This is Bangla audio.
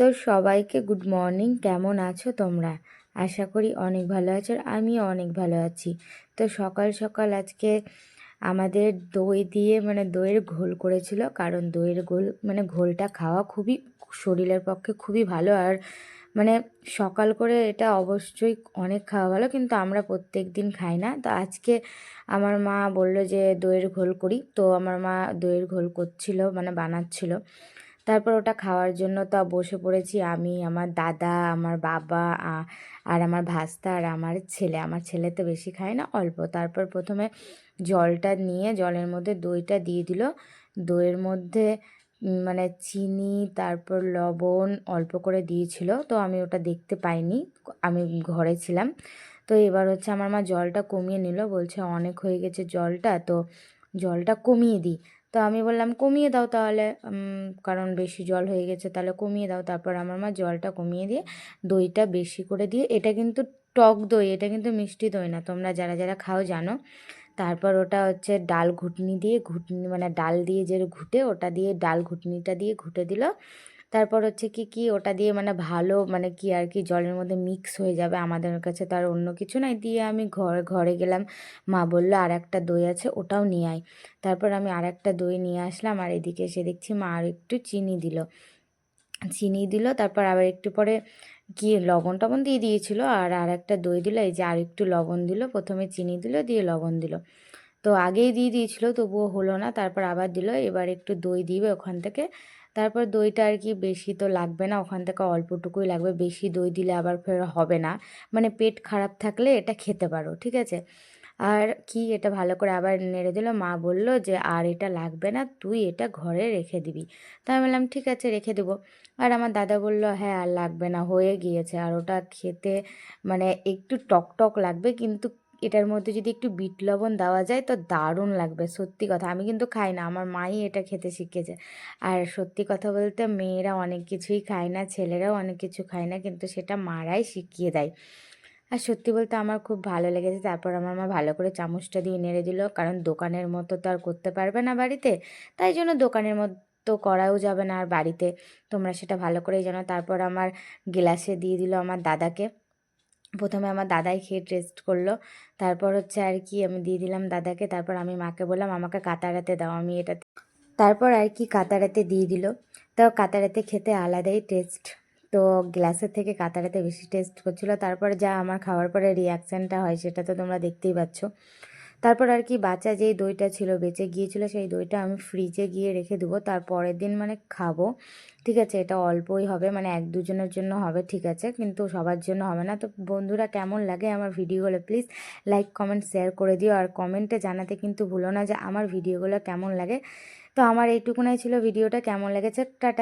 তো সবাইকে গুড মর্নিং। কেমন আছো তোমরা? আশা করি অনেক ভালো আছো আর আমিও অনেক ভালো আছি। তো সকাল সকাল আজকে আমাদের দই দিয়ে মানে দইয়ের ঘোল করেছিল, কারণ দইয়ের ঘোল মানে ঘোলটা খাওয়া খুবই শরীরের পক্ষে খুবই ভালো আর মানে সকাল করে এটা অবশ্যই অনেক খাওয়া ভালো, কিন্তু আমরা প্রত্যেক দিন খাই না। তো আজকে আমার মা বলল যে দইয়ের ঘোল করি। তো আমার মা দইয়ের ঘোল করছিল মানে বানাচ্ছিল। তারপর ওটা খাওয়ার জন্য তো বসে পড়েছি আমি, আমার দাদা, আমার বাবা আর আমার ভাস্তা, আর আমার ছেলে। আমার ছেলে তো বেশি খায় না, অল্প। তারপর প্রথমে জলটা নিয়ে জলের মধ্যে দইটা দিয়ে দিল। দইয়ের মধ্যে মানে চিনি, তারপর লবণ অল্প করে দিয়েছিল। তো আমি ওটা দেখতে পাইনি, আমি ঘরে ছিলাম। তো এবার হচ্ছে আমার মা জলটা কমিয়ে নিল, বলছে অনেক হয়ে গেছে জলটা, তো জলটা কমিয়ে দিই। তো আমি বললাম, কমিয়ে দাও তাহলে। কারণ বেশি জল হয়ে গেছে, তাহলে কমিয়ে দাও। তারপর আমার মা জলটা কমিয়ে দিয়ে দইটা বেশি করে দিয়ে, এটা কিন্তু টক দই, এটা কিন্তু মিষ্টি দই না, তোমরা যারা যারা খাও জানো। তারপর ওটা হচ্ছে ডাল ঘুটনি দিয়ে, ঘুটনি মানে ডাল দিয়ে যে ঘুটে, ওটা দিয়ে ডাল ঘুটনিটা দিয়ে ঘুটে দিল। তারপর হচ্ছে কি কি ওটা দিয়ে মানে ভালো মানে কি আর কি জলের মধ্যে মিক্স হয়ে যাবে আমাদের কাছে তো আর অন্য কিছু নাই। দিয়ে আমি ঘর, ঘরে গেলাম, মা বলল আর একটা দই আছে ওটাও নিয়ে আয়। তারপর আমি আর একটা দই নিয়ে আসলাম আর এদিকে এসে দেখছি মা আর একটু চিনি দিল। চিনি দিল, তারপর আবার একটু পরে কি লবণ টবণ দিয়ে দিয়েছিল আর আর একটা দই দিল, এই যে আর একটু লবণ দিল, প্রথমে চিনি দিল, দিয়ে লবণ দিল। তো আগেই দিয়ে দিয়েছিল, তবুও হলো না। তারপর আবার দিল, এবার একটু দই দিবে ওখান থেকে। তারপর দইটা আর কি বেশি তো লাগবে না, ওখান থেকে অল্পটুকুই লাগবে। বেশি দই দিলে আবার ফের হবে না। মানে পেট খারাপ থাকলে এটা খেতে পারো, ঠিক আছে? আর কি এটা ভালো করে আবার নেড়ে দিল। মা বলল যে, আর এটা লাগবে না, তুই এটা ঘরে রেখে দিবি। তাই আমি বললাম, ঠিক আছে, রেখে দেবো। আর আমার দাদা বলল হ্যাঁ আর লাগবে না, হয়ে গিয়েছে। আর ওটা খেতে মানে একটু টক টক লাগবে, কিন্তু এটার মধ্যে যদি একটু বিট লবণ দেওয়া যায় তো দারুণ লাগবে, সত্যি কথা। আমি কিন্তু খাই না, আমার মাই এটা খেতে শিখেছে। আর সত্যি কথা বলতে মেয়েরা অনেক কিছুই খায় না, ছেলেরাও অনেক কিছু খায় না, কিন্তু সেটা মারাই শিখিয়ে দেয়। আর সত্যি বলতে আমার খুব ভালো লেগেছে, তারপর আমার মা ভালো করে চামচটা দিয়ে নেড়ে দিল, কারণ দোকানের মতো তো আর করতে পারবে না বাড়িতে, তাই জন্য দোকানের মতো করাও যাবে না আর বাড়িতে। তোমরা সেটা ভালো করেই জানো। তারপর আমার গ্লাসে দিয়ে দিল আমার দাদাকে। প্রথমে আমার দাদাই খেয়ে টেস্ট করল। তারপর হচ্ছে আর কি আমি দিয়ে দিলাম দাদাকে, তারপর আমি মাকে বললাম, আমাকে কাতারাতে দাও, আমি এটাতে তারপর আর কি কাতারাতে দিয়ে দিল। তো কাতারাতে খেতে আলাদাই টেস্ট তো গ্লাসের থেকে কাতারাতে বেশি টেস্ট করছিল। তারপর যা আমার খাওয়ার পরে রিয়াকশানটা হয়, সেটা তো তোমরা দেখতেই পাচ্ছ। তারপর আর কি বাচ্চা যেই দইটা ছিল বেঁচে গিয়েছিল, সেই দইটা আমি ফ্রিজে গিয়ে রেখে দেবো। তার পরের দিন মানে খাব। ঠিক আছে, এটা অল্পই হবে মানে এক দুজনের জন্য হবে, ঠিক আছে, কিন্তু সবার জন্য হবে না। তো বন্ধুরা, কেমন লাগে আমার ভিডিওগুলো? প্লিজ লাইক কমেন্ট শেয়ার করে দিও। আর কমেন্টে জানাতে কিন্তু ভুলো না যে আমার ভিডিওগুলো কেমন লাগে। তো আমার এইটুকুনাই ছিল ভিডিওটা, কেমন লেগেছে? টাটা।